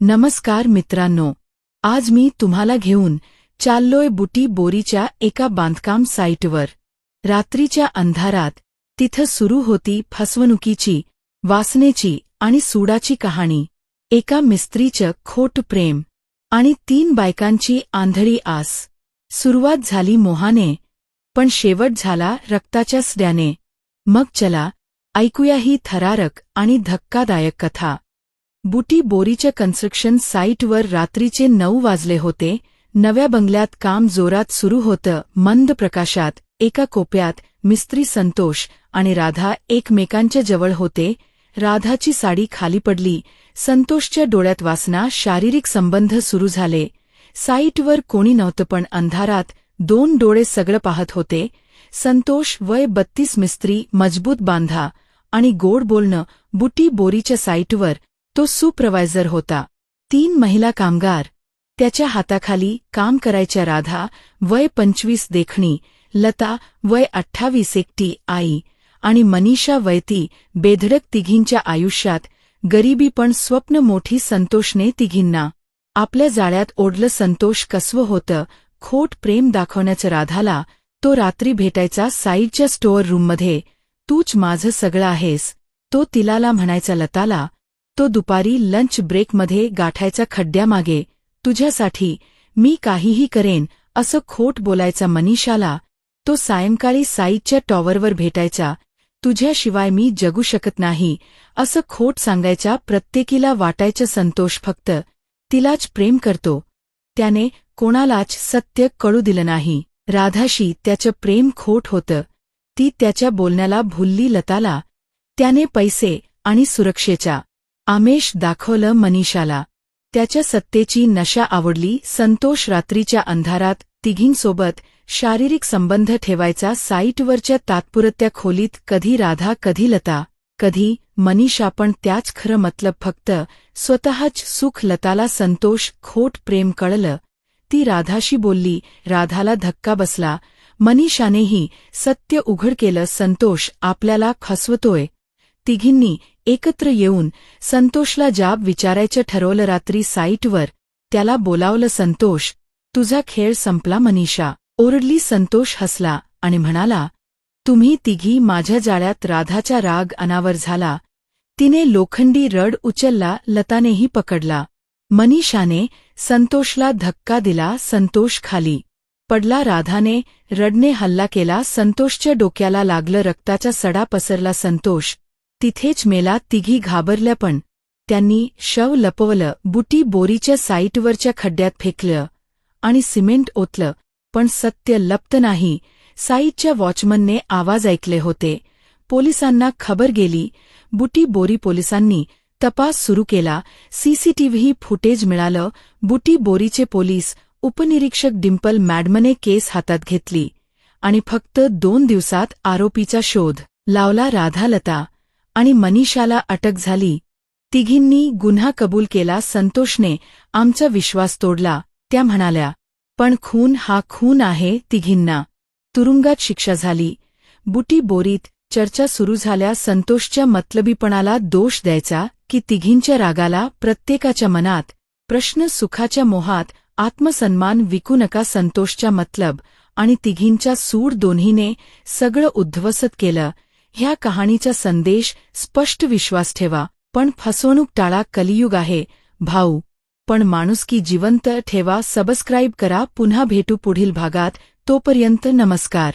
नमस्कार मित्रांनो आज मी तुम्हाला घेऊन चाललोय बुटी बोरीच्या एका बांधकाम साईटवर. रात्रीच्या अंधारात तिथं सुरू होती फसवणुकीची वासनेची आणि सुडाची कहाणी. एका मिस्त्रीचं खोट प्रेम आणि तीन बायकांची आंधळी आस. सुरुवात झाली मोहाने पण शेवट झाला रक्ताच्या सड्याने मग चला ऐकूया ही थरारक आणि धक्कादायक कथा. बुटी बोरीच्या कन्स्ट्रक्शन साईटवर रात्रीचे नऊ वाजले होते. नव्या बंगल्यात काम जोरात सुरू होतं. मंद प्रकाशात एका कोप्यात मिस्त्री संतोष आणि राधा एकमेकांच्या जवळ होते. राधाची साडी खाली पडली. संतोषच्या डोळ्यात वासना शारीरिक संबंध सुरू झाले. साईटवर कोणी नव्हतं पण अंधारात दोन डोळे सगळं पाहत होते. संतोष वय बत्तीस मिस्त्री मजबूत बांधा आणि गोड बोलणं बुटी बोरीच्या साईटवर तो सुप्रवायझर होता. तीन महिला कामगार त्याच्या हाताखाली काम करायच्या राधा वय पंचवीस देखणी लता वय अठ्ठावीस एकटी आई आणि मनीषा वयती बेधडक तिघींच्या आयुष्यात गरिबी पण स्वप्न मोठी संतोषने तिघींना. आपल्या जाळ्यात ओढलं संतोष कसवं होतं खोट प्रेम दाखवण्याचं राधाला तो रात्री भेटायचा साईडच्या स्टोअर रूममध्ये तूच माझं सगळं आहेस. तो तिलाला म्हणायचा लताला तो दुपारी लंच ब्रेकमध्ये गाठायचा खड्ड्यामागे तुझ्यासाठी मी काहीही करेन असं खोट बोलायचा मनीषाला तो सायंकाळी साईच्या टॉवरवर भेटायचा तुझ्याशिवाय मी जगू शकत नाही असं खोट सांगायचा प्रत्येकीला वाटायचं संतोष फक्त तिलाच प्रेम करतो. त्याने कोणालाच सत्य कळू दिलं नाही. राधाशी त्याचं प्रेम खोट होतं. ती त्याच्या बोलण्याला भुलली लताला. त्याने पैसे आणि सुरक्षेच्या आमेश दाखवलं मनीषाला. त्याच्या सत्तेची नशा आवडली संतोष रात्रीच्या अंधारात तिघींसोबत शारीरिक संबंध ठेवायचा साईटवरच्या तात्पुरत्या खोलीत कधी राधा कधी लता कधी मनीषा पण त्याच खरं मतलब फक्त स्वतःच सुख लताला संतोष खोट प्रेम कळलं. ती राधाशी बोलली राधाला धक्का बसला. मनीषानेही सत्य उघड केलं संतोष आपल्याला खसवतोय. तिघींनी एकत्र येऊन संतोषला जाब विचारायचं ठरवलं रात्री साईटवर. त्याला बोलावलं संतोष तुझा खेळ संपला मनीषा ओरडली संतोष हसला आणि म्हणाला तुम्ही तिघी माझ्या जाळ्यात राधाचा राग अनावर झाला तिने लोखंडी रड उचलला लतानेही पकडला. मनीषाने संतोषला धक्का दिला संतोष खाली पडला. राधाने रडने हल्ला केला संतोषच्या डोक्याला लागलं रक्ताचा सडा पसरला संतोष तिथेच मेला तिघी घाबरल्या पण. त्यांनी शव लपवलं बुटी बोरीच्या साईटवरच्या खड्ड्यात फेकलं आणि सिमेंट ओतलं पण सत्य लप्त नाही. साईटच्या वॉचमनने आवाज ऐकले होते. पोलिसांना खबर गेली. बुटी बोरी पोलिसांनी तपास सुरू केला. सीसीटीव्ही फुटेज मिळालं. बुटी बोरीचे पोलीस उपनिरीक्षक डिम्पल मॅडमने केस हातात घेतली आणि फक्त दोन दिवसात आरोपीचा शोध लावला राधालता. आणि मनीषाला अटक झाली. तिघींनी गुन्हा कबूल केला. संतोषने आमचा विश्वास तोडला. त्या म्हणाल्या पण खून हा खून आहे तिघींना. तुरुंगात शिक्षा झाली. बुटी बोरीत चर्चा सुरू झाल्या. संतोषच्या मतलबीपणाला दोष द्यायचा की तिघींच्या रागाला प्रत्येकाच्या मनात प्रश्न सुखाच्या मोहात आत्मसन्मान विकू नका संतोषच्या मतलब आणि तिघींच्या सूड दोन्हीने सगळं उद्ध्वसत केलं. ह्या कहाणीचा संदेश स्पष्ट विश्वास ठेवा पण फसवणूक टाळा कलियुग आहे भाऊ. पण माणुसकी जिवंत ठेवा सबस्क्राईब करा पुन्हा भेटू पुढील भागात तोपर्यंत नमस्कार.